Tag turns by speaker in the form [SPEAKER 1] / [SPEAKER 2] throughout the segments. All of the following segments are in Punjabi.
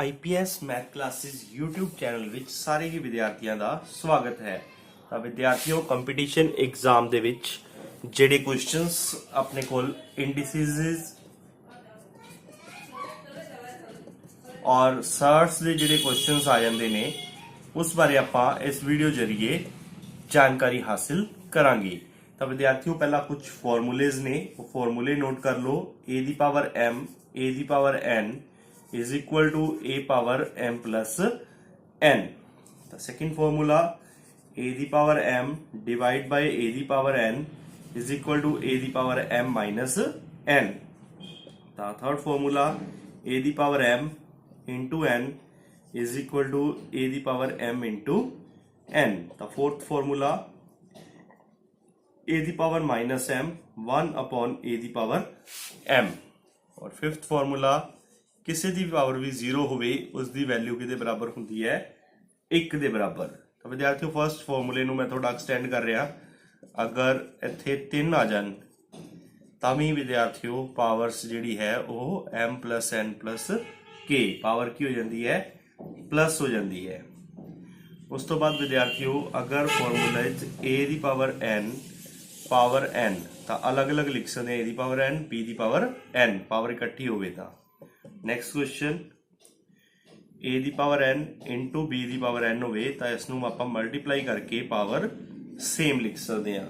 [SPEAKER 1] IPS math classes YouTube channel ਵਿੱਚ ਸਾਰੇ ਹੀ ਵਿਦਿਆਰਥੀਆਂ ਦਾ ਸਵਾਗਤ ਹੈ। ਤਾਂ ਵਿਦਿਆਰਥੀਓ ਕੰਪੀਟੀਸ਼ਨ ਐਗਜ਼ਾਮ ਦੇ ਵਿੱਚ ਜਿਹੜੇ ਕੁਐਸਚਨਸ ਆਪਣੇ ਕੋਲ ਇੰਡੀਸਿਸ ਔਰ ਸਰਟਸ ਦੇ ਜਿਹੜੇ ਕੁਐਸਚਨਸ ਆ ਜਾਂਦੇ ਨੇ, ਉਸ ਬਾਰੇ ਆਪਾਂ ਇਸ ਵੀਡੀਓ ਜ਼ਰੀਏ ਜਾਣਕਾਰੀ ਹਾਸਿਲ ਕਰਾਂਗੇ। ਤਾਂ ਵਿਦਿਆਰਥੀਓ, ਪਹਿਲਾਂ ਕੁਝ ਫਾਰਮੂਲੇਜ਼ ਨੇ, ਉਹ ਫਾਰਮੂਲੇ ਨੋਟ ਕਰ ਲਓ। A ਦੀ power m, a the power n is equal to a power m plus n. The second formula a the power m divided by a the power n is equal to a the power m minus n. The third formula a the power m into n is equal to a the power m into n. The fourth formula a the power minus m 1 upon a the power m. Or fifth formula ਕਿਸੇ ਦੀ ਪਾਵਰ ਵੀ 0 ਹੋਵੇ ਉਸ ਦੀ ਵੈਲਿਊ ਕਿਹਦੇ ਬਰਾਬਰ ਹੁੰਦੀ ਹੈ? 1 ਦੇ ਬਰਾਬਰ। ਤਾਂ ਵਿਦਿਆਰਥੀਓ ਫਰਸਟ ਫਾਰਮੂਲੇ ਨੂੰ ਮੈਂ ਤੁਹਾਡਾ ਐਕਸਟੈਂਡ ਕਰ ਰਿਹਾ। ਅਗਰ ਇੱਥੇ 3 ਆ ਜਾਣ, ਤਾਂ ਵੀ ਵਿਦਿਆਰਥੀਓ ਪਾਵਰਸ ਜਿਹੜੀ ਹੈ ਉਹ m n k ਪਾਵਰ ਕੀ ਹੋ ਜਾਂਦੀ ਹੈ? ਪਲੱਸ ਹੋ ਜਾਂਦੀ ਹੈ। ਉਸ ਤੋਂ ਬਾਅਦ ਵਿਦਿਆਰਥੀਓ, ਅਗਰ ਫਾਰਮੂਲਾ ਵਿੱਚ a ਦੀ ਪਾਵਰ n ਪਾਵਰ n, ਤਾਂ ਅਲੱਗ-ਅਲੱਗ ਲਿਖ ਸਕਦੇ ਹਾਂ, a ਦੀ ਪਾਵਰ n, b ਦੀ ਪਾਵਰ n ਪਾਵਰ ਇਕੱਠੀ ਹੋਵੇ ਤਾਂ। ਨੈਕਸਟ ਕੁਐਸਚਨ a ਦੀ ਪਾਵਰ n into b ਦੀ ਪਾਵਰ n ਹੋਵੇ ਤਾਂ ਇਸ ਨੂੰ ਆਪਾਂ ਮਲਟੀਪਲਾਈ ਕਰਕੇ ਪਾਵਰ ਸੇਮ ਲਿਖ ਸਕਦੇ ਹਾਂ।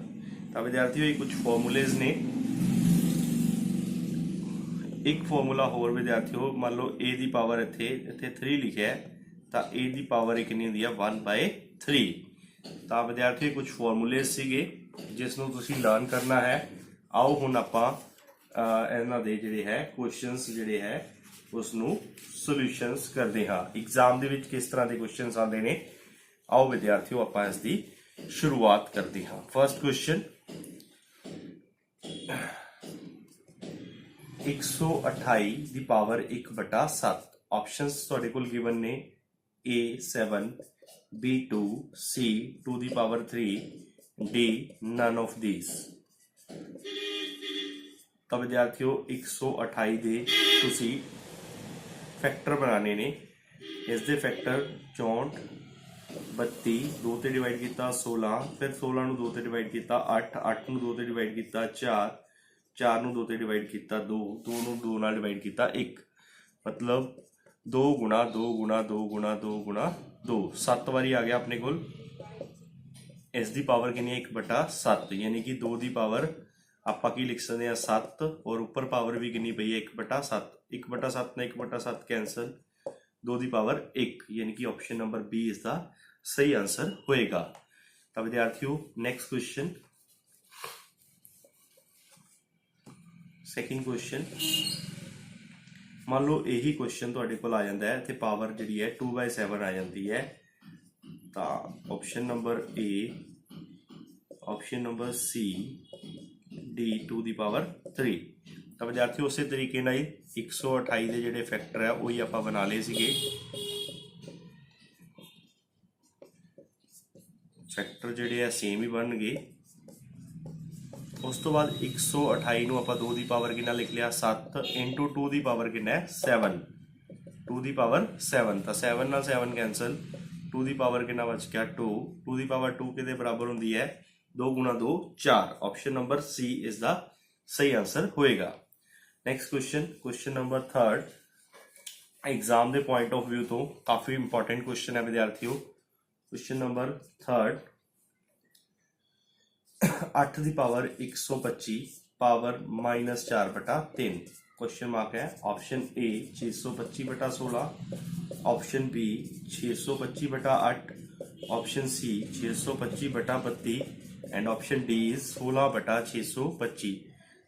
[SPEAKER 1] ਤਾਂ ਵਿਦਿਆਰਥੀਓ, ਇਹ ਕੁਝ ਫਾਰਮੂਲੇਜ਼ ਨੇ। ਇੱਕ ਫਾਰਮੂਲਾ ਹੋਰ ਵਿਦਿਆਰਥੀਓ, ਮੰਨ ਲਓ a ਦੀ ਪਾਵਰ ਇੱਥੇ ਇੱਥੇ 3 ਲਿਖਿਆ ਤਾਂ a ਦੀ ਪਾਵਰ ਕਿੰਨੀ ਹੁੰਦੀ ਆ? 1 ਬਾਈ 3 ਤਾਂ ਵਿਦਿਆਰਥੀਓ, ਇਹ ਕੁਝ ਫਾਰਮੂਲੇਜ਼ ਸੀਗੇ ਜਿਸ ਨੂੰ ਤੁਸੀਂ ਲਰਨ ਕਰਨਾ ਹੈ। ਆਓ ਹੁਣ ਆਪਾਂ ਇਹਨਾਂ ਦੇ ਜਿਹੜੇ ਹੈ ਕੁਐਸਚਨਸ ਜਿਹੜੇ ਹੈ ਉਸ ਨੂੰ ਸੋਲੂਸ਼ਨਸ ਕਰਦੇ ਹਾਂ। ਐਗਜ਼ਾਮ ਦੇ ਵਿੱਚ ਕਿਸ ਤਰ੍ਹਾਂ ਦੇ ਕੁਐਸਚਨਸ ਆਉਂਦੇ ਨੇ? ਆਓ ਵਿਦਿਆਰਥੀਓ, ਆਪਾਂ ਇਸ ਦੀ ਸ਼ੁਰੂਆਤ ਕਰਦੇ ਹਾਂ। ਫਰਸਟ ਕੁਐਸਚਨ 128 ਦੀ ਪਾਵਰ 1/7 ਆਪਸ਼ਨਸ ਤੁਹਾਡੇ ਕੋਲ ਗਿਵਨ ਨੇ। A7 B2 C 2 the power 3 D none of these ਤਾਂ ਵਿਦਿਆਰਥੀਓ 128 ਦੇ ਤੁਸੀਂ ਫੈਕਟਰ ਬਣਾਣੇ ਨੇ। ਇਸ ਦੇ ਫੈਕਟਰ 64 32 2 ਤੇ ਡਿਵਾਈਡ ਕੀਤਾ 16 ਫਿਰ 16 ਨੂੰ 2 ਤੇ ਡਿਵਾਈਡ ਕੀਤਾ 8 8 ਨੂੰ 2 ਤੇ ਡਿਵਾਈਡ ਕੀਤਾ 4 4 ਨੂੰ 2 ਤੇ ਡਿਵਾਈਡ ਕੀਤਾ 2 2 ਨੂੰ 2 ਨਾਲ ਡਿਵਾਈਡ ਕੀਤਾ 1 ਮਤਲਬ 2 ਗੁਣਾ 2 ਗੁਣਾ 2 ਗੁਣਾ 2 ਗੁਣਾ 2 7 ਵਾਰੀ ਆ ਗਿਆ ਆਪਣੇ ਕੋਲ। ਇਸ ਦੀ ਪਾਵਰ ਕਿੰਨੀ ਹੈ? 1/7 ਯਾਨੀ ਕਿ 2 ਦੀ ਪਾਵਰ ਆਪਾਂ ਕੀ ਲਿਖ ਸਕਦੇ ਹਾਂ? 7 ਔਰ ਉੱਪਰ ਪਾਵਰ ਵੀ ਕਿੰਨੀ ਪਈ ਹੈ? 1/7 1/7 ਨਾਲ 1/7 ਕੈਨਸਲ 2 ਦੀ ਪਾਵਰ 1 ਯਾਨੀ ਕਿ ਆਪਸ਼ਨ ਨੰਬਰ B ਇਸ ਦਾ ਸਹੀ ਆਨਸਰ ਹੋਏਗਾ। ਤਾਂ ਵਿਦਿਆਰਥੀਓ ਨੈਕਸਟ ਕੁਐਸਚਨ ਸੈਕਿੰਡ ਕੁਐਸਚਨ ਮੰਨ ਲਓ ਇਹੀ ਕੁਐਸਚਨ ਤੁਹਾਡੇ ਕੋਲ ਆ ਜਾਂਦਾ ਹੈ। ਇੱਥੇ ਪਾਵਰ ਜਿਹੜੀ ਹੈ 2/7 ਆ ਜਾਂਦੀ ਹੈ। ਤਾਂ option number A option number C D two the power 3 ਤਾਂ ਵਿਦਿਆਰਥੀ ਉਸੇ ਤਰੀਕੇ ਨਾਲ ਹੀ 128 ਦੇ ਜਿਹੜੇ ਫੈਕਟਰ ਹੈ ਉਹੀ ਆਪਾਂ ਬਣਾ ਲਏ ਸੀਗੇ। ਫੈਕਟਰ ਜਿਹੜੇ ਆ ਸੇਮ ਹੀ ਬਣਨਗੇ। ਉਸ ਤੋਂ ਬਾਅਦ 128 ਨੂੰ ਆਪਾਂ 2 ਦੀ ਪਾਵਰ ਕਿੰਨਾ ਲਿਖ ਲਿਆ? 7 2 ਦੀ ਪਾਵਰ ਕਿੰਨਾ ਹੈ? 7 2 ਦੀ ਪਾਵਰ 7 ਤਾਂ 7 ਨਾਲ 7 ਕੈਨਸਲ 2 ਦੀ ਪਾਵਰ ਕਿੰਨਾ ਬਚ ਗਿਆ? 2 2 ਦੀ ਪਾਵਰ 2 ਕਿਹਦੇ ਬਰਾਬਰ ਹੁੰਦੀ ਹੈ? 2 ਗੁਣਾ 2 4 ਆਪਸ਼ਨ ਨੰਬਰ ਸੀ ਇਸ ਦਾ ਸਹੀ ਆਨਸਰ ਹੋਏਗਾ next question question number 3 exam ਦੇ ਪੁਆਇੰਟ ਆਫ View ਤੋਂ ਕਾਫੀ ਇੰਪੋਰਟੈਂਟ ਕੁਐਸਚਨ ਹੈ ਵਿਦਿਆਰਥੀਓ ਕੁਐਸਚਨ ਨੰਬਰ 3 8 ਦੀ ਪਾਵਰ 125 ਪਾਵਰ ਮਾਈਨਸ 4 ਬਟਾ 3 ਕੁਐਸਚਨ ਮਾਰਕ ਹੈ ਆਪਸ਼ਨ A 625 ਬਟਾ 16 ਆਪਸ਼ਨ B 625 ਬਟਾ 8 ਆਪਸ਼ਨ C 625 ਬਟਾ 32 ਐਂਡ ਆਪਸ਼ਨ ਡੀ is 16 ਬਟਾ 625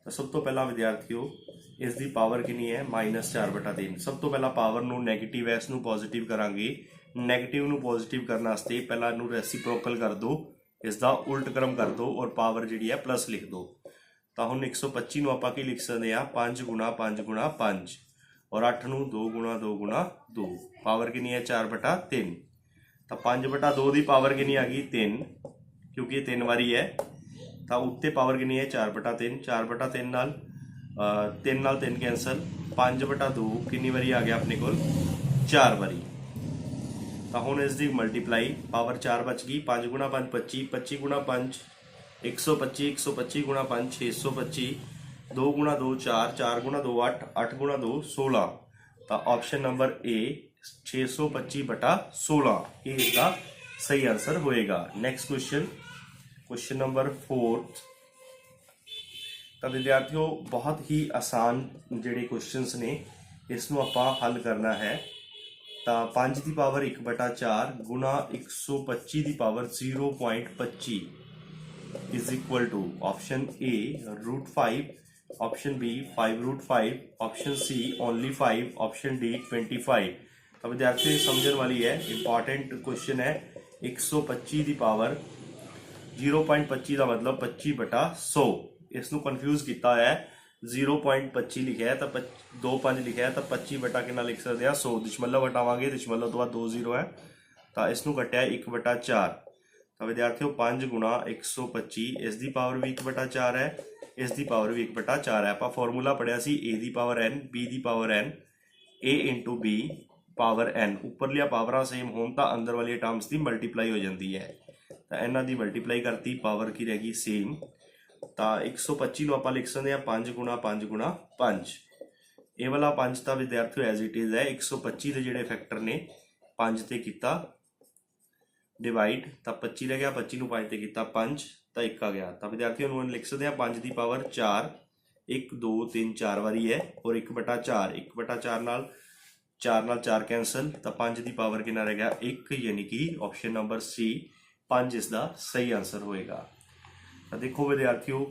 [SPEAKER 1] ਤਾਂ ਸਭ ਤੋਂ ਪਹਿਲਾਂ ਵਿਦਿਆਰਥੀਓ ਇਸ ਦੀ ਪਾਵਰ ਕਿੰਨੀ ਹੈ -4 ਬਟਾ 3 ਸਭ ਤੋਂ ਪਹਿਲਾਂ ਪਾਵਰ ਨੂੰ 네ਗੇਟਿਵ ਹੈ ਇਸ ਨੂੰ ਪੋਜ਼ਿਟਿਵ ਕਰਾਂਗੇ 네ਗੇਟਿਵ ਨੂੰ ਪੋਜ਼ਿਟਿਵ ਕਰਨ ਵਾਸਤੇ ਪਹਿਲਾਂ ਇਹਨੂੰ ਰੈਸੀਪ੍ਰੋਕਲ ਕਰ ਦਿਓ ਇਸ ਦਾ ਉਲਟ ਕਰਮ ਕਰ ਦਿਓ ਔਰ ਪਾਵਰ ਜਿਹੜੀ ਹੈ ਪਲੱਸ ਲਿਖ ਦਿਓ ਤਾਂ ਹੁਣ 125 ਨੂੰ ਆਪਾਂ ਕੀ ਲਿਖ ਸਕਦੇ ਆ 5 ਗੁਣਾ 5 ਗੁਣਾ 5 ਔਰ 8 ਨੂੰ 2 ਗੁਣਾ 2 ਗੁਣਾ 2 ਪਾਵਰ ਕਿੰਨੀ ਹੈ 4 ਬਟਾ 3 ਤਾਂ 5 ਬਟਾ 2 ਦੀ ਪਾਵਰ ਕਿੰਨੀ ਆ ਗਈ 3 ਕਿਉਂਕਿ ਇਹ 3 ਵਾਰੀ ਹੈ ਤਾਂ ਉੱਤੇ ਪਾਵਰ ਕਿੰਨੀ ਹੈ 4 ਬਟਾ 3 4 ਬਟਾ 3 ਨਾਲ 3 ਨਾਲ 3 ਕੈਨਸਲ 5 ਬਟਾ 2 ਕਿੰਨੀ ਵਾਰੀ ਆ ਗਿਆ ਆਪਣੇ ਕੋਲ 4 ਵਾਰੀ ਤਾਂ ਹੁਣ ਇਸ ਦੀ ਮਲਟੀਪਲਾਈ ਪਾਵਰ 4 ਬਚ ਗਈ 5 ਗੁਣਾ 5 25 25 ਗੁਣਾ 5 125 125 ਗੁਣਾ 5 625 2 ਗੁਣਾ 2 4 4 ਗੁਣਾ 2 8 8 ਗੁਣਾ 2 16 ਤਾਂ ਆਪਸ਼ਨ ਨੰਬਰ A 625 ਬਟਾ 16 ਇਹ ਇਸ ਦਾ ਸਹੀ ਆਨਸਰ ਹੋਏਗਾ ਨੈਕਸਟ ਕੁਐਸਚਨ ਕੁਐਸਚਨ ਨੰਬਰ 4 ਤਾਂ ਵਿਦਿਆਰਥੀਓ ਬਹੁਤ ਹੀ ਆਸਾਨ ਜਿਹੜੇ ਕੁਐਸਚਨਸ ਨੇ ਇਸ ਨੂੰ ਆਪਾਂ ਹੱਲ ਕਰਨਾ ਹੈ ਤਾਂ 5 ਦੀ ਪਾਵਰ 1 ਬਟਾ 4 ਗੁਣਾ 125 ਦੀ power 0.25 is equal to option A root 5 option B 5 root 5 option C only 5 option D 25 ਤਾਂ ਵਿਦਿਆਰਥੀ ਸਮਝਣ ਵਾਲੀ ਹੈ ਇੰਪੋਰਟੈਂਟ ਕੁਐਸਚਨ ਹੈ 125 ਦੀ ਪਾਵਰ 0.25 ਦਾ ਮਤਲਬ 25 ਬਟਾ 100 ਇਸ ਨੂੰ ਕਨਫਿਊਜ਼ ਕੀਤਾ ਹੋਇਆ ਹੈ। 0.25 ਲਿਖਿਆ ਹੈ ਤਾਂ 25 ਲਿਖਿਆ ਹੈ ਤਾਂ 25 ਬਟਾ ਕਿੰਨਾ ਲਿਖ ਸਕਦੇ ਆ 100 ਦਸ਼ਮਲਵ ਹਟਾਵਾਂਗੇ ਦਸ਼ਮਲਵ ਤੋਂ ਬਾਅਦ 2 0 ਹੈ। ਤਾਂ ਇਸ ਨੂੰ ਕੱਟਿਆ 1 ਬਟਾ 4 ਤਾਂ ਵਿਦਿਆਰਥੀਓ 5 ਗੁਣਾ 125 ਇਸ ਦੀ ਪਾਵਰ ਵੀ 1 ਬਟਾ 4 ਹੈ। ਇਸ ਦੀ ਪਾਵਰ ਵੀ 1 ਬਟਾ 4 ਹੈ। ਆਪਾਂ ਫਾਰਮੂਲਾ ਪੜਿਆ ਸੀ, a ਦੀ power n, b the power n, a into b power n, ਉੱਪਰਲੀਆਂ ਪਾਵਰਾਂ ਸੇਮ ਹੋਣ ਤਾਂ ਅੰਦਰ ਵਾਲੀਆਂ ਟਰਮਸ ਦੀ ਮਲਟੀਪਲਾਈ ਹੋ ਜਾਂਦੀ ਹੈ। ਤਾਂ ਇਹਨਾਂ ਦੀ ਮਲਟੀਪਲਾਈ ਕਰਤੀ ਪਾਵਰ ਕੀ ਰਹਿ ਗਈ? ਸੇਮ ਤਾਂ 125 ਨੂੰ ਆਪਾਂ ਲਿਖ ਸਕਦੇ ਹਾਂ 5 ਗੁਣਾ 5 ਗੁਣਾ 5 ਇਹ ਵਾਲਾ 5 ਤਾਂ ਵਿਦਿਆਰਥੀਓ ਐਜ਼ ਇਟ ਇਜ਼ ਹੈ। 125 ਦੇ ਜਿਹੜੇ ਫੈਕਟਰ ਨੇ 5 ਤੇ ਕੀਤਾ ਡਿਵਾਈਡ ਤਾਂ 25 ਰਹਿ ਗਿਆ 25 ਨੂੰ 5 ਤੇ ਕੀਤਾ 5 ਤਾਂ 1 ਆ ਗਿਆ। ਤਾਂ ਵਿਦਿਆਰਥੀਓ ਨੂੰ ਲਿਖ ਸਕਦੇ ਹਾਂ 5 ਦੀ ਪਾਵਰ 4 1 2 3 4 ਵਾਰੀ ਹੈ, ਔਰ 1 ਬਟਾ 4 1 ਬਟਾ 4 ਨਾਲ 4 ਨਾਲ 4 ਕੈਨਸਲ ਤਾਂ 5 ਦੀ ਪਾਵਰ ਕਿੰਨਾ ਰਹਿ ਗਿਆ? 1 ਯਾਨੀ ਕਿ ਆਪਸ਼ਨ ਨੰਬਰ ਸੀ 5 ਇਸ ਦਾ ਸਹੀ ਆਨਸਰ ਹੋਏਗਾ। ਤਾਂ ਦੇਖੋ ਵਿਦਿਆਰਥੀਓ,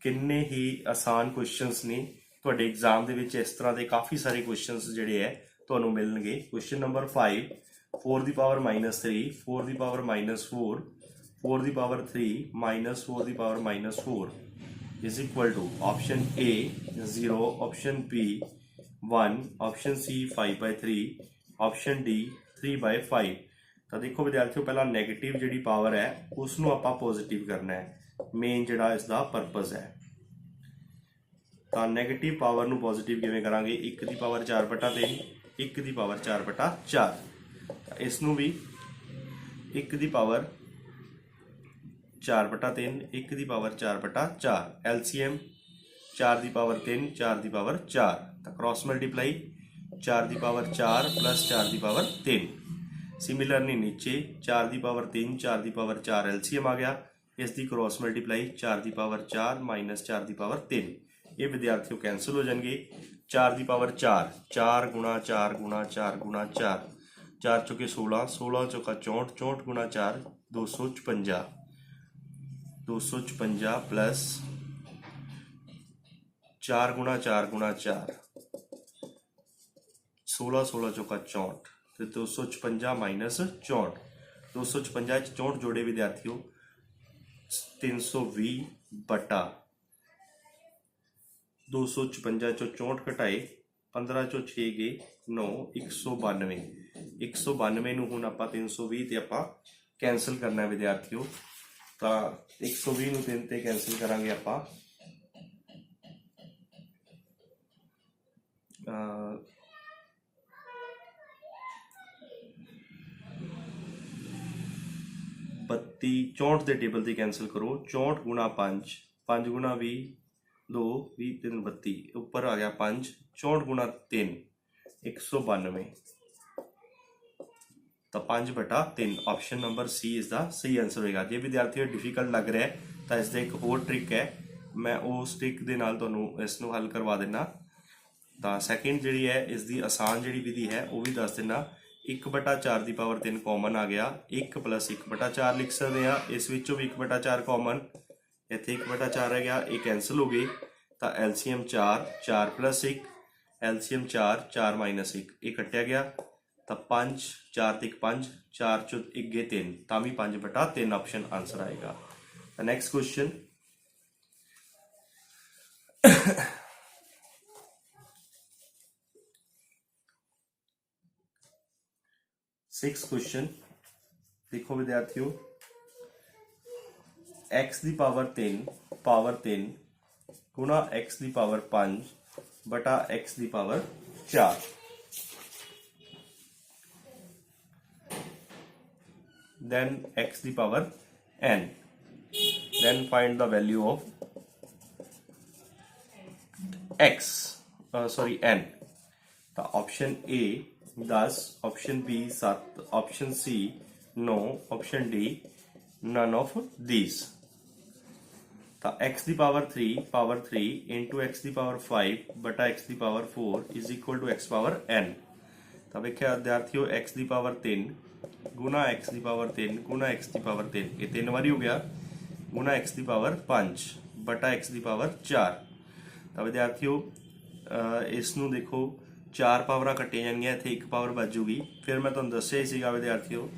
[SPEAKER 1] ਕਿੰਨੇ ਹੀ ਆਸਾਨ ਕੁਐਸਚਨਸ ਨੇ। ਤੁਹਾਡੇ ਐਗਜ਼ਾਮ ਦੇ ਵਿੱਚ ਇਸ ਤਰ੍ਹਾਂ ਦੇ ਕਾਫੀ ਸਾਰੇ ਕੁਐਸਚਨਸ ਜਿਹੜੇ ਹੈ, ਤੁਹਾਨੂੰ ਮਿਲਣਗੇ। ਕੁਐਸਚਨ ਨੰਬਰ 5 4 ਦੀ ਪਾਵਰ -3 4 ਦੀ ਪਾਵਰ -4 4 ਦੀ power 3 4 the power -4 is equal to option A 0 option B 1 option C 5 by 3 option D 3 by 5 ਤਾਂ ਦੇਖੋ ਵਿਦਿਆਰਥੀਓ, ਪਹਿਲਾਂ 네ਗੇਟਿਵ ਜਿਹੜੀ ਪਾਵਰ ਹੈ ਉਸ ਨੂੰ ਆਪਾਂ ਪੋਜ਼ਿਟਿਵ ਕਰਨਾ ਹੈ। ਮੇਨ ਜਿਹੜਾ ਇਸ ਦਾ ਪਰਪਸ ਹੈ। ਤਾਂ 네ਗੇਟਿਵ ਪਾਵਰ ਨੂੰ ਪੋਜ਼ਿਟਿਵ ਕਿਵੇਂ ਕਰਾਂਗੇ? 1 ਦੀ ਪਾਵਰ 4 ਬਟਾ 3 1 ਦੀ ਪਾਵਰ 4 ਬਟਾ 4 ਤਾਂ ਇਸ ਨੂੰ ਵੀ 1 ਦੀ ਪਾਵਰ 4 ਬਟਾ 3 1 ਦੀ ਪਾਵਰ 4 ਬਟਾ 4 LCM 4 ਦੀ ਪਾਵਰ 3 4 ਦੀ ਪਾਵਰ 4 ਤਾਂ ਕ੍ਰਾਸ ਮਲਟੀਪਲਾਈ 4 ਦੀ ਪਾਵਰ 4 4 ਦੀ ਪਾਵਰ 3 ਸਿਮਿਲਰਲੀ ਨੀਚੇ 4 ਦੀ ਪਾਵਰ 3 4 ਦੀ ਪਾਵਰ 4 LCM ਆ ਗਿਆ ਇਸ ਦੀ ਕ੍ਰਾਸ ਮਲਟੀਪਲਾਈ 4 ਦੀ ਪਾਵਰ 4 4 ਦੀ ਪਾਵਰ 3 ਇਹ ਵਿਦਿਆਰਥੀਓ ਕੈਨਸਲ ਹੋ ਜਾਣਗੇ 4 ਦੀ ਪਾਵਰ 4 4 ਗੁਣਾ 4 ਗੁਣਾ 4 ਗੁਣਾ 4 4 ਚੁਕੇ 16 16 ਚੁਕਾ 64 64 ਗੁਣਾ 4 256 256 ਪਲੱਸ 4 ਗੁਣਾ 4 ਗੁਣਾ 4 16 16 ਚੌਕਾ 64 ਤੇ 256 ਮਾਈਨਸ 64 256 ਚ 64 ਜੋੜੇ ਵਿਦਿਆਰਥੀਓ 320 ਬਟਾ। 256 ਚੋਂ 64 ਘਟਾਏ 15 ਚੋਂ 6 ਗਏ 9 192 192 ਨੂੰ ਹੁਣ ਆਪਾਂ 320 ਤੇ ਆਪਾਂ ਕੈਨਸਲ ਕਰਨਾ ਵਿਦਿਆਰਥੀਓ। ਤਾਂ 120 ਨੂੰ 3 ਤੇ ਕੈਨਸਲ ਕਰਾਂਗੇ ਆਪਾਂ। ਅ ਬੱਤੀ 64 ਦੇ ਟੇਬਲ ਦੀ ਕੈਨਸਲ ਕਰੋ। 64 ਗੁਣਾ 5 5 ਗੁਣਾ 20 2 20 3 32 ਉੱਪਰ ਆ ਗਿਆ 5 64 ਗੁਣਾ 3 192 ਤਾਂ 5 ਬਟਾ 3 ਆਪਸ਼ਨ ਨੰਬਰ ਸੀ ਇਸ ਦਾ ਸਹੀ ਆਨਸਰ ਹੋਏਗਾ। ਜੇ ਵਿਦਿਆਰਥੀਓ ਡਿਫਿਕਲਟ ਲੱਗ ਰਿਹਾ ਤਾਂ ਇਸ ਦਾ ਇੱਕ ਹੋਰ ਟ੍ਰਿਕ ਹੈ। ਮੈਂ ਉਸ ਟ੍ਰਿਕ ਦੇ ਨਾਲ ਤੁਹਾਨੂੰ ਇਸ ਨੂੰ ਹੱਲ ਕਰਵਾ ਦੇਣਾ ਤਾਂ ਸੈਕਿੰਡ ਜਿਹੜੀ ਹੈ ਇਸ ਦੀ ਆਸਾਨ ਜਿਹੜੀ ਵਿਧੀ ਹੈ, ਉਹ ਵੀ ਦੱਸ ਦੇਣਾ 1 ਬਟਾ 4 ਦੀ ਪਾਵਰ 3 ਕਾਮਨ ਆ ਗਿਆ। 1 ਪਲੱਸ 1 ਬਟਾ 4 ਲਿਖ ਸਕਦੇ ਆ ਇਸ ਵਿੱਚੋਂ ਵੀ 1 ਬਟਾ 4 ਕਾਮਨ ਇੱਥੇ 1 ਬਟਾ 4 ਰਹਿ ਗਿਆ। ਇਹ ਕੈਨਸਲ ਹੋ ਗਈ। ਤਾਂ LCM 4 4 ਪਲੱਸ 1 LCM 4 4 ਮਾਈਨਸ 1 ਇਹ ਕੱਟਿਆ ਗਿਆ। ਤਾਂ 5 4 ਤੇ 1 5 4 ਚੋਂ 1 ਗਏ 3 ਤਾਂ ਵੀ 5 ਬਟਾ 3 ਆਪਸ਼ਨ ਆਨਸਰ ਆਏਗਾ। ਤਾਂ ਨੈਕਸਟ ਕੁਐਸਚਨ सिक्स क्वेश्चन देखो विद्यार्थियों एक्स की पावर तीन पावर तीन गुणा एक्स की पावर पाँच बटा एक्स की पावर चार। Then x the power n then find the value of x sorry n n. Option A 10 option B 7 option C 9 option D none of these. ਤਾਂ x ਦੀ ਪਾਵਰ 3 ਪਾਵਰ 3 into x ਦੀ ਪਾਵਰ 5 ਬਟਾ x the power 4 is equal to x power n. ਤਾਂ ਵੇਖਿਆ ਵਿਦਿਆਰਥੀਓ x ਦੀ ਪਾਵਰ 3 ਗੁਣਾ x ਦੀ ਪਾਵਰ 3 ਗੁਣਾ x ਦੀ ਪਾਵਰ 3 ਇਹ ਤਿੰਨ ਵਾਰੀ ਹੋ ਗਿਆ ਗੁਣਾ x ਦੀ ਪਾਵਰ 5 ਬਟਾ x ਦੀ ਪਾਵਰ 4 ਤਾਂ ਵਿਦਿਆਰਥੀਓ ਅਹ ਇਸ ਨੂੰ ਦੇਖੋ ਚਾਰ ਪਾਵਰਾਂ ਕੱਟੀਆਂ ਜਾਣਗੀਆਂ, ਇੱਥੇ ਇੱਕ ਪਾਵਰ ਬਚੂਗੀ ਫਿਰ ਮੈਂ ਤੁਹਾਨੂੰ ਦੱਸਿਆ ਹੀ ਸੀਗਾ ਵਿਦਿਆਰਥੀਓ,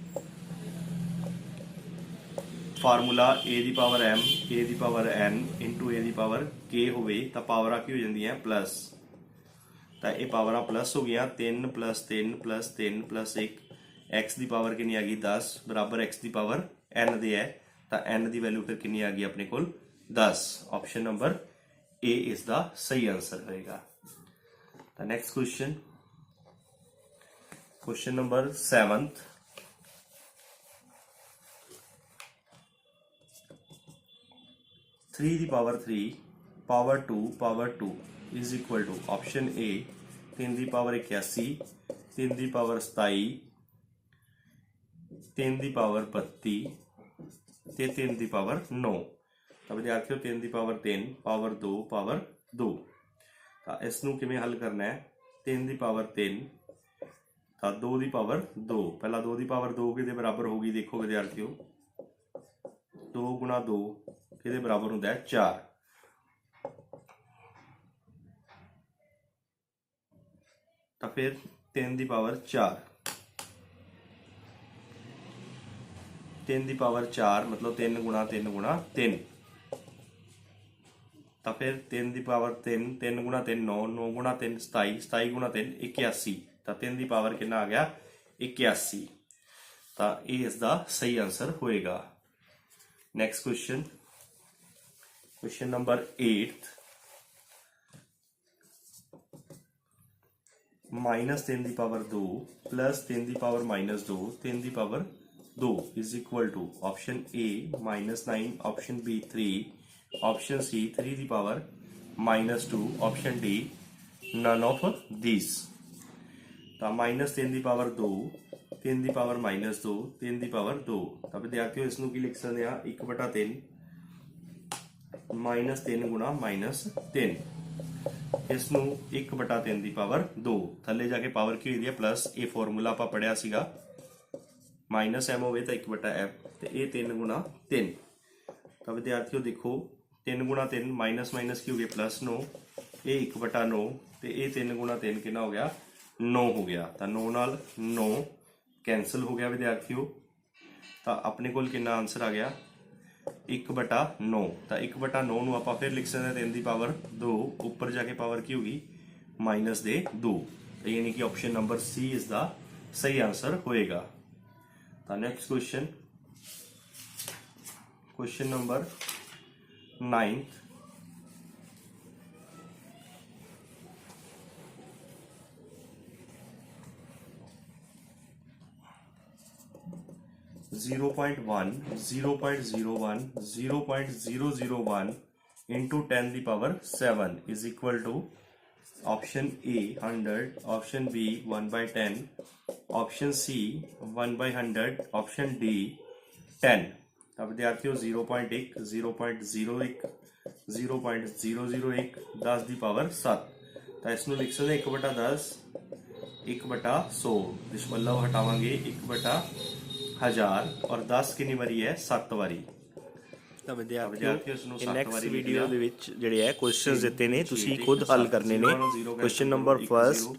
[SPEAKER 1] ਫਾਰਮੂਲਾ a ਦੀ ਪਾਵਰ m, a ਦੀ ਪਾਵਰ n a ਦੀ ਪਾਵਰ k ਹੋਵੇ, ਤਾਂ ਪਾਵਰਾਂ ਕੀ ਹੋ ਜਾਂਦੀਆਂ? ਪਲੱਸ ਤਾਂ ਇਹ ਪਾਵਰਾਂ ਪਲੱਸ ਹੋ ਗਈਆਂ 3 3 3 1 x ਦੀ ਪਾਵਰ ਕਿੰਨੀ ਆ ਗਈ? 10 ਬਰਾਬਰ x ਦੀ ਪਾਵਰ n ਦੇ ਹੈ, ਤਾਂ n ਦੀ ਵੈਲਿਊ ਫਿਰ ਕਿੰਨੀ ਆ ਗਈ ਆਪਣੇ ਕੋਲ? 10 ਆਪਸ਼ਨ ਨੰਬਰ A ਇਸ ਦਾ ਸਹੀ ਆਨਸਰ ਹੋਏਗਾ। ਤਾਂ next question question number 7th three the power 3 power 2 power 2 is equal to option A 3 ਦੀ ਪਾਵਰ 81 3 ਦੀ ਪਾਵਰ 27 3 ਦੀ ਪਾਵਰ 32 ਤੇ 3 ਦੀ ਪਾਵਰ 9 ਤਾਂ ਵਿਦਿਆਰਥੀਓ 3 ਦੀ ਪਾਵਰ 3 ਪਾਵਰ 2 ਪਾਵਰ 2 ਤਾਂ ਇਸ ਨੂੰ ਕਿਵੇਂ ਹੱਲ ਕਰਨਾ ਹੈ? 3 ਦੀ ਪਾਵਰ 3 ਤਾਂ 2 ਦੀ ਪਾਵਰ 2 ਪਹਿਲਾਂ 2 ਦੀ ਪਾਵਰ 2 ਕਿਹਦੇ ਬਰਾਬਰ ਹੋਗੀ ਦੇਖੋ ਵਿਦਿਆਰਥੀਓ। 2 ਗੁਣਾ 2 ਕਿਹਦੇ ਬਰਾਬਰ ਹੁੰਦਾ ਹੈ? 4 ਤਾਂ ਫਿਰ 3 ਦੀ ਪਾਵਰ 4 3 ਦੀ ਪਾਵਰ 4 ਮਤਲਬ 3 ਗੁਣਾ 3 ਗੁਣਾ 3 ਤਾਂ ਫਿਰ 3 ਦੀ ਪਾਵਰ 3 3 ਗੁਣਾ 3 9 9 ਗੁਣਾ 3 27 27 ਗੁਣਾ 3 81 ਤਾਂ 3 ਦੀ ਪਾਵਰ ਕਿੰਨਾ ਆ ਗਿਆ? 81 ਤਾਂ ਇਹ ਇਸ ਦਾ ਸਹੀ ਆਨਸਰ ਹੋਏਗਾ। Next question question number 8 minus 3 ਦੀ ਪਾਵਰ 2 ਪਲੱਸ 3 ਦੀ power minus 2 3 the power 2 is equal to option A minus 9 option B 3 option C 3 the power minus 2 option D, none of these. ਤਾਂ minus 3 ਦੀ ਪਾਵਰ 2 3 ਦੀ ਪਾਵਰ minus 2 3 ਦੀ ਪਾਵਰ 2 ਤਾਂ ਵਿਦਿਆਰਥੀਓ ਇਸ ਨੂੰ ਕੀ ਲਿਖ ਸਕਦੇ ਆ? 1/3 ਮਾਈਨਸ 3 ਗੁਣਾ ਮਾਈਨਸ 3 ਇਸ ਨੂੰ 1/3 ਦੀ ਪਾਵਰ 2 ਥੱਲੇ ਜਾ ਕੇ ਪਾਵਰ ਕੀ ਹੋਈ ਹੈ ਪਲੱਸ ਇਹ ਫਾਰਮੂਲਾ ਆਪਾਂ ਪੜਿਆ ਸੀਗਾ। ਮਾਈਨਸ m ਹੋਵੇ ਤਾਂ 1/f ਤੇ ਇਹ 3 ਗੁਣਾ 3 ਤਾਂ ਵਿਦਿਆਰਥੀਓ, ਦੇਖੋ 3 ਗੁਣਾ 3 ਮਾਈਨਸ ਮਾਈਨਸ ਕੀ ਹੋ ਗਿਆ ਪਲੱਸ 9 ਇਹ 1/9 ਤੇ ਇਹ 3 ਗੁਣਾ 3 ਕਿੰਨਾ ਹੋ ਗਿਆ? 9 ਹੋ ਗਿਆ। ਤਾਂ 9 ਨਾਲ 9 ਕੈਨਸਲ ਹੋ ਗਿਆ ਵਿਦਿਆਰਥੀਓ। ਤਾਂ ਆਪਣੇ ਕੋਲ ਕਿੰਨਾ ਆਨਸਰ ਆ ਗਿਆ? 1/9 ਤਾਂ 1/9 ਨੂੰ ਆਪਾਂ ਫਿਰ ਲਿਖ ਸਕਦੇ ਹਾਂ 3 ਦੀ ਪਾਵਰ 2 ਉੱਪਰ ਜਾ ਕੇ ਪਾਵਰ ਕੀ ਹੋਗੀ ਮਾਈਨਸ ਦੇ 2 ਤਾਂ ਯਾਨੀ ਕਿ ਆਪਸ਼ਨ ਨੰਬਰ ਸੀ ਇਸ ਦਾ ਸਹੀ ਆਨਸਰ ਹੋਏਗਾ। ਤਾਂ next question question number 9th zero point one, zero point zero one, zero point zero zero one into ten the power seven is equal to option A hundred, option B one by ten, option C one by hundred, option D ten. ਤਾਂ ਵਿਦਿਆਰਥੀਓ 0.1 0.01 0.001 10 ਦੀ ਪਾਵਰ 7 ਤਾਂ ਇਸ ਨੂੰ ਲਿਖ ਸਕਦੇ 1 ਬਟਾ 10 1 ਬਟਾ 100 ਦਸ਼ਮਲਵ ਹਟਾਵਾਂਗੇ 1 ਬਟਾ 1000 ਔਰ 10 ਕਿੰਨੀ ਵਾਰੀ ਹੈ? 7 ਵਾਰੀ।
[SPEAKER 2] ਤਾਂ
[SPEAKER 1] ਵਿਦਿਆਰਥੀਓ ਇਸ ਨੂੰ
[SPEAKER 2] ਇਹ
[SPEAKER 1] ਸੱਤ
[SPEAKER 2] ਨੈਕਸਟ
[SPEAKER 1] ਵਾਰੀ
[SPEAKER 2] ਵੀਡੀਓ। ਦੇ ਵਿੱਚ ਜਿਹੜੇ ਹੈ ਕੁਐਸਚਨਸ ਦਿੱਤੇ ਨੇ ਤੁਸੀਂ ਖੁਦ ਹੱਲ ਕਰਨੇ ਨੇ। ਕੁਐਸਚਨ ਨੰਬਰ
[SPEAKER 1] ਇੱਕ
[SPEAKER 2] 1
[SPEAKER 1] zero,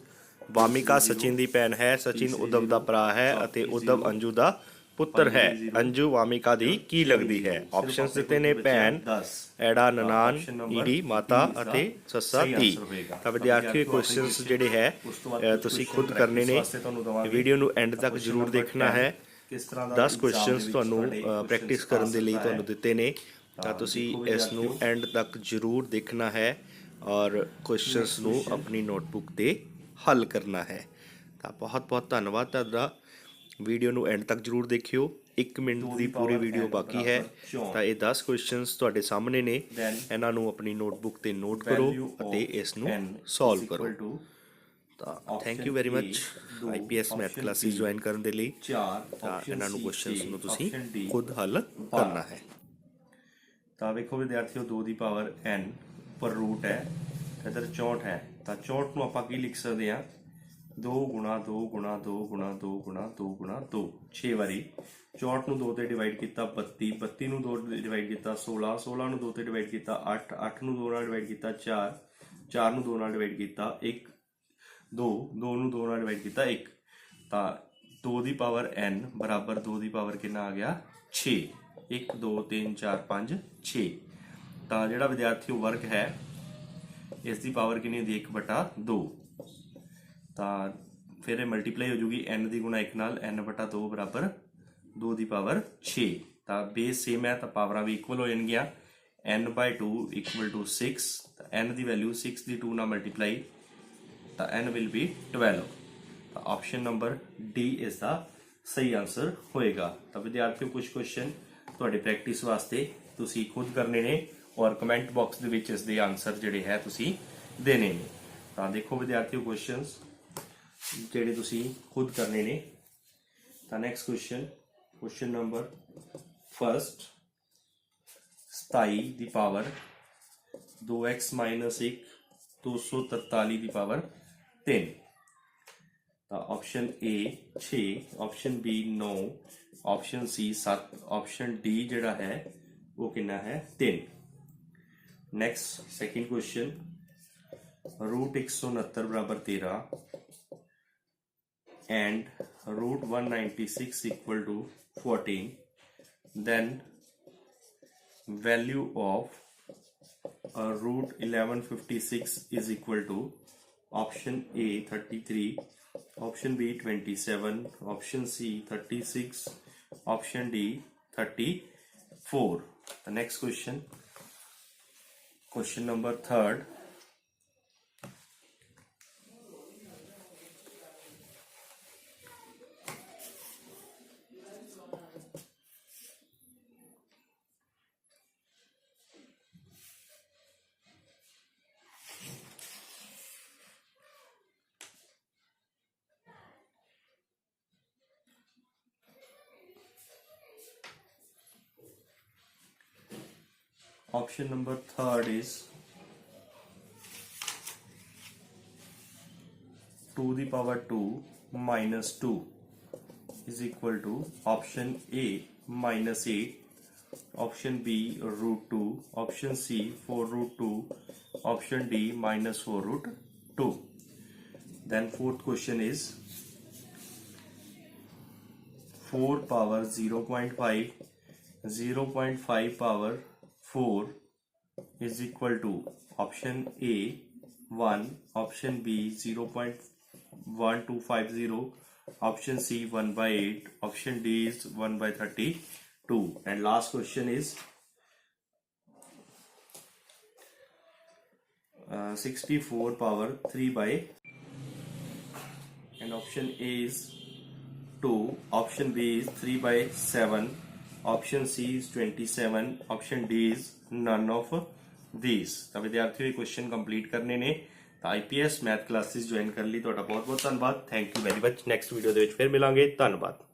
[SPEAKER 2] ਵਾਮਿਕਾ ਸਚਿਨ ਦੀ ਭੈਣ ਹੈ ਸਚਿਨ ਉਦਵ ਦਾ ਭਰਾ ਹੈ ਅਤੇ ਉਦਵ ਅੰਜੂ ਦਾ ਪੁੱਤਰ ਹੈ ਅੰਜੂ ਵਾਮਿਕਾ ਦੀ ਕੀ ਲੱਗਦੀ ਹੈ ਆਪਸ਼ਨਸ ਦਿੱਤੇ ਨੇ ਭੈਣ। ਐੜਾ ਨਨਾਨ ਈੜੀ ਮਾਤਾ ਅਤੇ ਸੱਸਾ ਧੀ। ਤਾਂ ਵਿਦਿਆਰਥੀਓ ਕੁਐਸਚਨਸ ਜਿਹੜੇ ਹੈ ਤੁਸੀਂ ਖੁਦ ਕਰਨੇ ਨੇ। ਵੀਡੀਓ ਨੂੰ ਐਂਡ ਤੱਕ ਜ਼ਰੂਰ ਦੇਖਣਾ
[SPEAKER 1] 10,
[SPEAKER 2] ਹੈ
[SPEAKER 1] ਕਿਸ ਤਰ੍ਹਾਂ ਦਾ
[SPEAKER 2] 10
[SPEAKER 1] exam ਦੇ
[SPEAKER 2] ਕੁਐਸਚਨਸ ਤੁਹਾਨੂੰ ਪ੍ਰੈਕਟਿਸ ਕਰਨ ਦੇ ਲਈ ਤੁਹਾਨੂੰ। ਦਿੱਤੇ ਨੇ ਤਾਂ ਤੁਸੀਂ ਇਸ ਨੂੰ। ਐਂਡ ਤੱਕ ਜ਼ਰੂਰ ਦੇਖਣਾ ਹੈ ਔਰ ਕੁਐਸਚਨਸ ਨੂੰ. ਆਪਣੀ ਨੋਟਬੁੱਕ ਤੇ ਹੱਲ ਕਰਨਾ ਹੈ ਤਾਂ ਬਹੁਤ ਬਹੁਤ ਧੰਨਵਾਦ ਤੁਹਾਡਾ ਵੀਡੀਓ ਨੂੰ ਐਂਡ ਤੱਕ ਜ਼ਰੂਰ ਦੇਖਿਓ। 1 ਮਿੰਟ
[SPEAKER 1] ਦੋ
[SPEAKER 2] ਪੂਰੀ ਵੀਡੀਓ ਬਾਕੀ ਹੈ। ਤਾਂ ਇਹ 10 ਕੁਐਸਚਨਸ ਤੁਹਾਡੇ ਸਾਹਮਣੇ ਨੇ। ਇਹਨਾਂ ਨੂੰ ਆਪਣੀ ਨੋਟਬੁੱਕ ਤੇ ਨੋਟ ਕਰੋ ਅਤੇ ਇਸ ਨੂੰ ਸੋਲਵ ਕਰੋ। ਤਾਂ thank you very much IPS math classes join ਕਰਨ ਦੇ ਲਈ। ਤਾਂ ਇਹਨਾਂ ਨੂੰ ਕੁਐਸਚਨਸ ਨੂੰ ਤੁਸੀਂ ਖੁਦ ਹੱਲ ਕਰਨਾ ਹੈ।
[SPEAKER 1] ਤਾਂ ਵੇਖੋ ਵਿਦਿਆਰਥੀਓ 2 ਦੀ ਪਾਵਰ n ਪਰ ਰੂਟ ਹੈ ਇਧਰ 64 ਹੈ। ਤਾਂ 64 ਨੂੰ ਆਪਾਂ ਕੀ ਲਿਖ ਸਕਦੇ ਹਾਂ? 2 ਗੁਣਾ 2 ਗੁਣਾ 2 ਗੁਣਾ 2 ਗੁਣਾ 2 ਗੁਣਾ 2 6 ਵਾਰੀ। 64 ਨੂੰ 2 ਤੇ ਡਿਵਾਈਡ ਕੀਤਾ 32 32 ਨੂੰ 2 ਤੇ ਡਿਵਾਈਡ ਕੀਤਾ 16 16 ਨੂੰ 2 ਤੇ ਡਿਵਾਈਡ ਕੀਤਾ 8 8 ਨੂੰ 2 ਨਾਲ ਡਿਵਾਈਡ ਕੀਤਾ 4 4 ਨੂੰ 2 ਨਾਲ ਡਿਵਾਈਡ ਕੀਤਾ 1 2 2 ਨੂੰ 2 ਨਾਲ ਡਿਵਾਈਡ ਕੀਤਾ 1 ਤਾਂ 2 ਦੀ ਪਾਵਰ n ਬਰਾਬਰ 2 ਦੀ ਪਾਵਰ ਕਿੰਨਾ ਆ ਗਿਆ? 6 1 2 3 4 5 6 ਤਾਂ ਜਿਹੜਾ ਵਿਦਿਆਰਥੀ ਵਰਗ ਹੈ, ਇਸ ਦੀ ਪਾਵਰ ਕਿੰਨੀ ਹੁੰਦੀ ਹੈ? 1 ਬਟਾ 2 ਤਾਂ ਫਿਰ ਇਹ ਮਲਟੀਪਲਾਈ ਹੋ ਜੂਗੀ n ਦੀ ਗੁਣਾ 1 ਨਾਲ n ਬਟਾ 2 ਬਰਾਬਰ 2 ਦੀ ਪਾਵਰ 6 ਤਾਂ ਬੇਸ ਸੇਮ ਹੈ, ਤਾਂ ਪਾਵਰਾਂ ਵੀ ਇਕੁਅਲ ਹੋ ਜਾਣਗੀਆਂ। n 2 ਇਕੁਅਲ ਟੂ 6 ਤਾਂ n ਦੀ ਵੈਲਿਊ 6 ਦੀ 2 ਨਾਲ ਮਲਟੀਪਲਾਈ ਤਾਂ n will be 12 ਤਾਂ ਆਪਸ਼ਨ ਨੰਬਰ ਡੀ ਇਸ ਦਾ ਸਹੀ ਆਨਸਰ ਹੋਏਗਾ। ਤਾਂ ਵਿਦਿਆਰਥੀਓ ਕੁਝ ਕੁਐਸਚਨ ਤੁਹਾਡੇ ਪ੍ਰੈਕਟਿਸ ਵਾਸਤੇ ਤੁਸੀਂ ਖੁਦ ਕਰਨੇ ਨੇ ਔਰ ਕਮੈਂਟ ਬਾਕਸ ਦੇ ਵਿੱਚ ਇਸ ਦੇ ਆਨਸਰ ਜਿਹੜੇ ਹੈ, ਤੁਸੀਂ ਦੇਣੇ ਨੇ। ਤਾਂ ਦੇਖੋ ਵਿਦਿਆਰਥੀਓ ਕੁਐਸਚਨਸ ਜਿਹੜੇ ਤੁਸੀਂ ਖੁਦ ਕਰਨੇ ਨੇ ਤਾਂ next question question number first 27 ਦੀ ਪਾਵਰ 2x 1 243 ਦੀ ਪਾਵਰ 3 ਤਾਂ option A 6 option B 9 option C 7 option D ਜਿਹੜਾ ਹੈ ਉਹ ਕਿੰਨਾ ਹੈ 3 ਨੈਕਸਟ ਸੈਕਿੰਡ ਕੁਐਸਚਨ ਰੂਟ 169 ਬਰਾਬਰ 13 and root 196 equal to 14 then value of uh, root 1156 is equal to option A 33 option B 27 option C 36 option D 34 the next question question number third option number third is 2 the power 2 minus 2 is equal to option A minus 8 option B root 2 option C 4 root 2 option D minus 4 root 2 then fourth question is 4 power 0.5 0.5 power 4 is equal to option A 1 option B 0.1250 option C 1 by 8 option D is 1 by 32 and last question is uh, 64 power 3 by and option A is 2 option B is 3 by 7 option C is 27 option D is none of these. ਤਾਂ ਵਿਦਿਆਰਥੀਓ ਇਹ ਕੁਐਸਚਨ ਕੰਪਲੀਟ ਕਰਨੇ ਨੇ ਤਾਂ ਆਈਪੀਐਸ ਮੈਥ ਕਲਾਸਿਸ ਜੁਆਇਨ ਕਰਨ ਲਈ ਤੁਹਾਡਾ ਬਹੁਤ ਬਹੁਤ ਧੰਨਵਾਦ thank you very much next video ਦੇ ਵਿੱਚ ਫਿਰ ਮਿਲਾਂਗੇ ਧੰਨਵਾਦ